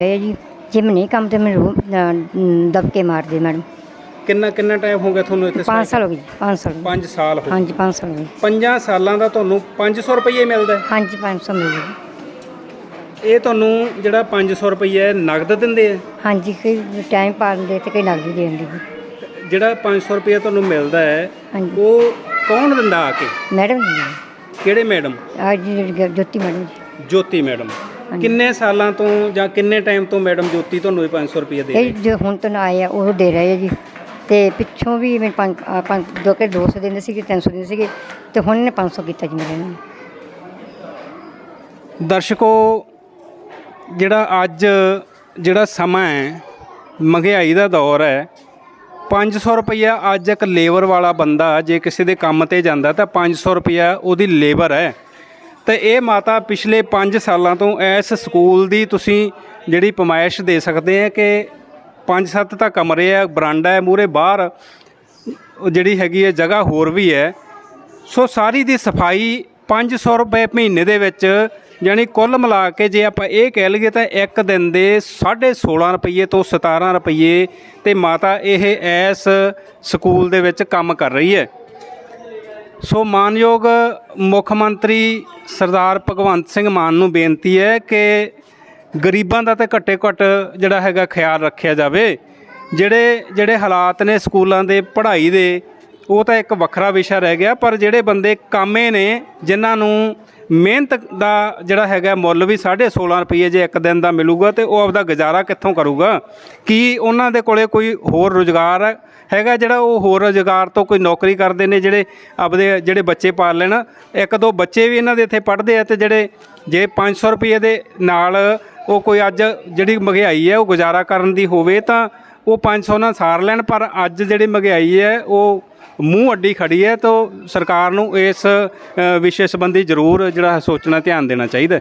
ਇਹ ਜੀ ਜਿਮ ਨਹੀਂ ਕੰਮ ਤੇ ਮੈਨੂੰ ਅਹ, ਦਬਕੇ ਮਾਰਦੇ ਮੈਡਮ। ਕਿੰਨਾ ਕਿੰਨਾ ਟਾਈਮ ਹੋ ਗਿਆ ਤੁਹਾਨੂੰ ਇੱਥੇ 5 ਸਾਲ ਹੋ ਗਏ ਜੀ 5 ਸਾਲ ਹੋ ਗਏ। 5 ਸਾਲ ਹੋ ਗਏ। ਹਾਂਜੀ 5 ਸਾਲ ਹੋ ਗਏ। 5 ਸਾਲਾਂ ਦਾ ਤੁਹਾਨੂੰ 500 ਰੁਪਏ ਮਿਲਦਾ ਹੈ। ਹਾਂਜੀ 500 ਮਿਲ ਜੀ। ਇਹ ਤੁਹਾਨੂੰ ਜਿਹੜਾ 500 ਰੁਪਏ ਨਗਦ ਦਿੰਦੇ ਆ ਹਾਂਜੀ ਕਈ ਟਾਈਮ ਪਾ ਦਿੰਦੇ ਤੇ ਕਈ ਨਗਦੀ ਦੇ ਦਿੰਦੇ ਜੀ। ਜਿਹੜਾ 500 ਰੁਪਏ ਤੁਹਾਨੂੰ ਮਿਲਦਾ ਹੈ ਹਾਂਜੀ। ਉਹ ਕੌਣ ਦਿੰਦਾ ਆ ਕੇ? ਮੈਡਮ ਜੀ। ਕਿਹੜੇ ਮੈਡਮ? ਆ ਜੀ ਜਿਹੜੀ ਜੋਤੀ ਮੈਡਮ ਜੀ। ਜੋਤੀ ਮੈਡਮ। ਕਿੰਨੇ ਸਾਲਾਂ ਤੋਂ ਜਾਂ ਕਿੰਨੇ ਟਾਈਮ ਤੋਂ ਮੈਡਮ ਜੋਤੀ ਤੁਹਾਨੂੰ ਇਹ 500 ਰੁਪਏ ਦੇ ਇਹ ਰਹੀ? ਜੋ ਹੁਣ ਤੋਂ ਆਏ ਆ ਉਹ ਦੇ ਰਹੇ ਆ ਜੀ। ਤੇ ਪਿੱਛੋਂ ਵੀ ਮੈਂ ਪੰਜ ਦੋ ਕੇ 200 ਦਿੰਦੇ ਸੀਗੇ 300 ਦਿੰਦੇ ਸੀਗੇ ਤੇ ਹੁਣ ਇਹਨੇ 500 ਕੀਤਾ ਜੀ ਮੇਰੇ ਨਾਲ। ਦਰਸ਼ਕੋ ਜਿਹੜਾ ਅੱਜ ਜਿਹੜਾ ਸਮਾਂ ਹੈ ਮਹਿੰਗਾਈ ਦਾ ਦੌਰ ਹੈ 500 ਰੁਪਈਆ ਅੱਜ ਇੱਕ ਲੇਬਰ ਵਾਲਾ ਬੰਦਾ ਜੇ ਕਿਸੇ ਦੇ ਕੰਮ ਤੇ ਜਾਂਦਾ ਤਾਂ 500 ਰੁਪਈਆ ਉਹਦੀ ਲੇਬਰ ਹੈ। ਤੇ ਇਹ ਮਾਤਾ ਪਿਛਲੇ 5 ਸਾਲਾਂ ਤੋਂ ਇਸ ਸਕੂਲ ਦੀ ਤੁਸੀਂ ਜਿਹੜੀ ਪਮਾਇਸ਼ ਦੇ ਸਕਦੇ ਆ ਕਿ 5-7 ਤਾਂ ਕਮਰੇ ਆ, ਬਰਾਂਡਾ ਹੈ ਮੂਰੇ ਬਾਹਰ ਜਿਹੜੀ ਹੈਗੀ ਹੈ ਜਗ੍ਹਾ ਹੋਰ ਵੀ ਹੈ। ਸੋ ਸਾਰੀ ਦੀ ਸਫ਼ਾਈ 500 ਰੁਪਏ ਮਹੀਨੇ ਦੇ ਵਿੱਚ ਯਾਨੀ ਕੁੱਲ ਮਿਲਾ ਕੇ ਜੇ ਆਪਾਂ ਇਹ ਕਹਿ ਲਈਏ ਤਾਂ ਇੱਕ ਦਿਨ ਦੇ 16.5 ਰੁਪਏ ਤੋਂ 17 ਰੁਪਏ ਤੇ ਮਾਤਾ ਇਹ ਇਸ ਸਕੂਲ ਦੇ ਵਿੱਚ ਕੰਮ ਕਰ ਰਹੀ ਹੈ। ਸੋ ਮਾਨਯੋਗ ਮੁੱਖ ਮੰਤਰੀ ਸਰਦਾਰ ਭਗਵੰਤ ਸਿੰਘ ਮਾਨ ਨੂੰ ਬੇਨਤੀ ਹੈ ਕਿ ਗਰੀਬਾਂ ਦਾ ਤਾਂ ਘੱਟੇ ਘੱਟ ਜਿਹੜਾ ਹੈਗਾ ਖਿਆਲ ਰੱਖਿਆ ਜਾਵੇ। ਜਿਹੜੇ ਜਿਹੜੇ ਹਾਲਾਤ ਨੇ ਸਕੂਲਾਂ ਦੇ, ਪੜ੍ਹਾਈ ਦੇ, ਉਹ ਤਾਂ ਇੱਕ ਵੱਖਰਾ ਵਿਸ਼ਾ ਰਹਿ ਗਿਆ, ਪਰ ਜਿਹੜੇ ਬੰਦੇ ਕਾਮੇ ਨੇ, ਜਿਨ੍ਹਾਂ ਨੂੰ ਮਿਹਨਤ ਦਾ ਜਿਹੜਾ ਹੈਗਾ ਮੁੱਲ ਵੀ 16.5 ਰੁਪਏ ਜੇ ਇੱਕ ਦਿਨ ਦਾ ਮਿਲੂਗਾ ਤੇ ਉਹ ਆਪਦਾ ਗੁਜ਼ਾਰਾ ਕਿੱਥੋਂ ਕਰੂਗਾ? ਕੀ ਉਹਨਾਂ ਦੇ ਕੋਲੇ ਕੋਈ ਹੋਰ ਰੁਜ਼ਗਾਰ ਹੈਗਾ ਜਿਹੜਾ ਉਹ ਹੋਰ ਰੁਜ਼ਗਾਰ ਤੋਂ ਕੋਈ ਨੌਕਰੀ ਕਰਦੇ ਨੇ ਜਿਹੜੇ ਆਪਦੇ ਜਿਹੜੇ ਬੱਚੇ ਪਾਲ ਲੈਣ? ਇੱਕ ਦੋ ਬੱਚੇ ਵੀ ਇਹਨਾਂ ਦੇ ਇੱਥੇ ਪੜ੍ਹਦੇ ਆ ਤੇ ਜਿਹੜੇ ਜੇ 500 ਰੁਪਏ ਦੇ ਨਾਲ ਉਹ ਕੋਈ ਅੱਜ ਜਿਹੜੀ ਮਹਿੰਗਾਈ ਹੈ ਉਹ ਗੁਜ਼ਾਰਾ ਕਰਨ ਦੀ ਹੋਵੇ ਤਾਂ ਉਹ 500 ਨਾਲ ਸਾਰ ਲੈਣ, ਪਰ ਅੱਜ ਜਿਹੜੀ ਮਹਿੰਗਾਈ ਹੈ ਉਹ ਮੂੰਹ ਅੱਡੀ ਖੜੀ ਹੈ, ਤਾਂ ਸਰਕਾਰ ਨੂੰ ਇਸ ਵਿਸ਼ੇ ਸੰਬੰਧੀ ਜ਼ਰੂਰ ਜਿਹੜਾ ਸੋਚਣਾ, ਧਿਆਨ ਦੇਣਾ ਚਾਹੀਦਾ